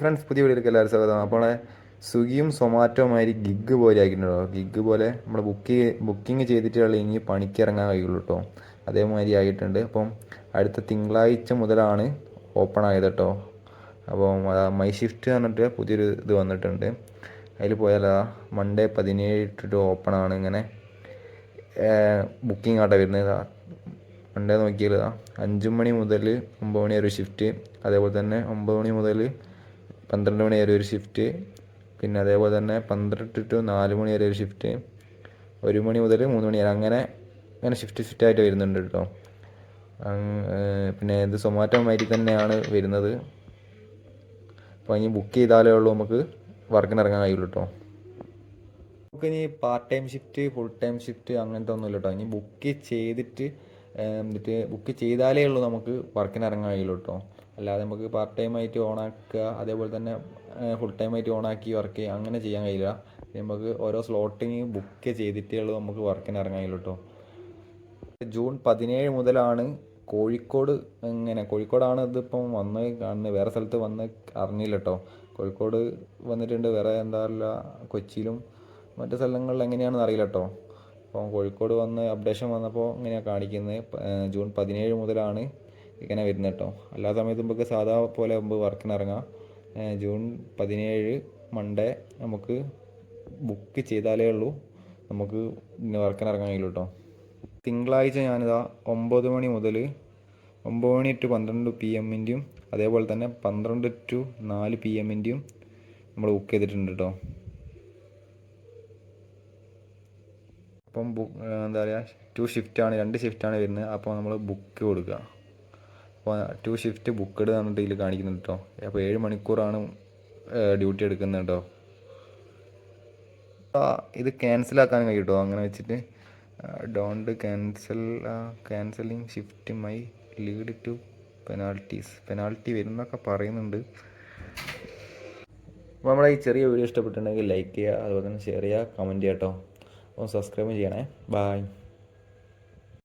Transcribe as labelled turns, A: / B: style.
A: Friends പുതിയ വീഡിയോയിലേക്ക് എല്ലാവരും സ്വാഗതം. അപ്പോൾ സ്വിഗ്ഗിയും സൊമാറ്റോ മാതിരി ഗിഗ് പോലെ ആക്കിയിട്ടുണ്ടോ ഗിഗ് പോലെ നമ്മൾ ബുക്ക് ബുക്കിംഗ് ചെയ്തിട്ടുള്ള ഇനി പണിക്ക് ഇറങ്ങാൻ കഴിയുള്ളൂ കേട്ടോ അതേമാതിരി ആയിട്ടുണ്ട്. അപ്പം അടുത്ത തിങ്കളാഴ്ച മുതലാണ് ഓപ്പൺ ആയത് കേട്ടോ അപ്പോൾ മൈ ഷിഫ്റ്റ് പറഞ്ഞിട്ട് പുതിയൊരു ഇത് വന്നിട്ടുണ്ട്. അതിൽ പോയാൽ മൺഡേ പതിനേഴ് ടു ഓപ്പൺ ആണ് ഇങ്ങനെ ബുക്കിംഗ് ആട്ടെ വരുന്നത്. മൺഡേ നോക്കിയാൽ അഞ്ച് മണി മുതൽ ഒമ്പത് മണി വരെ ഷിഫ്റ്റ് അതേപോലെ തന്നെ ഒമ്പത് മണി മുതൽ പന്ത്രണ്ട് മണി വരെ ഒരു ഷിഫ്റ്റ് പിന്നെ അതേപോലെ തന്നെ പന്ത്രണ്ട് ടു നാല് മണി വരെ ഒരു ഷിഫ്റ്റ് ഒരു മണി മുതൽ മൂന്ന് മണി വരെ അങ്ങനെ അങ്ങനെ ഷിഫ്റ്റ് ഷിഫ്റ്റ് ആയിട്ട് വരുന്നുണ്ട് കേട്ടോ. പിന്നെ ഇത് സൊമാറ്റോ മാതിരി തന്നെയാണ് വരുന്നത്. അപ്പോൾ ഇനി ബുക്ക് ചെയ്താലേ ഉള്ളൂ നമുക്ക് വർക്കിന് ഇറങ്ങാൻ കഴിയുള്ളൂ കേട്ടോ. നമുക്ക് ഇനി part time shift full time shift അങ്ങനത്തെ ഒന്നുമില്ല കേട്ടോ. ഇനി ബുക്ക് ചെയ്തിട്ട് എന്നിട്ട് ബുക്ക് ചെയ്താലേ ഉള്ളൂ നമുക്ക് വർക്കിന് ഇറങ്ങാൻ കഴിയുള്ളൂ കേട്ടോ. അല്ലാതെ നമുക്ക് പാർട്ട് ടൈം ആയിട്ട് ഓണാക്കുക അതേപോലെ തന്നെ ഫുൾ ടൈം ആയിട്ട് ഓണാക്കി വർക്ക് ചെയ്യുക അങ്ങനെ ചെയ്യാൻ കഴിയില്ല. നമുക്ക് ഓരോ സ്ലോട്ടിങ് ബുക്ക് ചെയ്തിട്ടേ ഉള്ളൂ നമുക്ക് വർക്കിന് ഇറങ്ങാൻ കേട്ടോ ജൂൺ പതിനേഴ് മുതലാണ് കോഴിക്കോട് ഇങ്ങനെ കോഴിക്കോടാണ് ഇതിപ്പം വന്ന് കാണുന്നത് വേറെ സ്ഥലത്ത് വന്ന് അറിഞ്ഞില്ല കേട്ടോ കോഴിക്കോട് വന്നിട്ടുണ്ട് വേറെ എന്താ പറയുക കൊച്ചിയിലും മറ്റു സ്ഥലങ്ങളിൽ എങ്ങനെയാണെന്ന് അറിയില്ല കേട്ടോ അപ്പോൾ കോഴിക്കോട് വന്ന് അപ്ഡേഷൻ വന്നപ്പോൾ ഇങ്ങനെയാണ് കാണിക്കുന്നത് ജൂൺ പതിനേഴ് മുതലാണ് ഇങ്ങനെ വരുന്നത് കേട്ടോ എല്ലാ സമയത്തും നമുക്ക് സാധാ പോലെ മുമ്പ് വർക്കിന് ഇറങ്ങാം ജൂൺ പതിനേഴ് മൺഡേ നമുക്ക് ബുക്ക് ചെയ്താലേ ഉള്ളൂ. നമുക്ക് ഇന്ന് വർക്കിന് ഇറങ്ങാൻ കഴിയുള്ളൂ കേട്ടോ തിങ്കളാഴ്ച ഞാനിതാ ഒമ്പത് മണി മുതൽ ഒമ്പത് മണി ടു പന്ത്രണ്ട് പി എമ്മിന്റെയും അതേപോലെ തന്നെ പന്ത്രണ്ട് ടു നാല് പി എമ്മിന്റെയും നമ്മൾ ബുക്ക് ചെയ്തിട്ടുണ്ട് കേട്ടോ അപ്പം ബുക്ക് എന്താ പറയുക ടു ഷിഫ്റ്റാണ് രണ്ട് ഷിഫ്റ്റാണ് വരുന്നത് അപ്പോൾ നമ്മൾ ബുക്ക് കൊടുക്കുക അപ്പോൾ ടു ഷിഫ്റ്റ് ബുക്കഡ് എന്നിട്ട് ഇതിൽ കാണിക്കുന്നുണ്ട് കേട്ടോ അപ്പോൾ ഏഴ് മണിക്കൂറാണ് ഡ്യൂട്ടി എടുക്കുന്നത് കേട്ടോ ഇത് ക്യാൻസലാക്കാൻ കഴിയും അങ്ങനെ വെച്ചിട്ട്. Don't cancel cancelling shift may lead to penalties penalty വരുന്നൊക്കെ പറയുന്നുണ്ട്. അപ്പോൾ നമ്മുടെ ഈ ചെറിയ വീഡിയോ ഇഷ്ടപ്പെട്ടിട്ടുണ്ടെങ്കിൽ ലൈക്ക് ചെയ്യുക അതുപോലെ തന്നെ ഷെയർ ചെയ്യുക കമന്റ് ചെയ്യാം കേട്ടോ അപ്പോൾ സബ്സ്ക്രൈബ് ചെയ്യണേ. ബായ്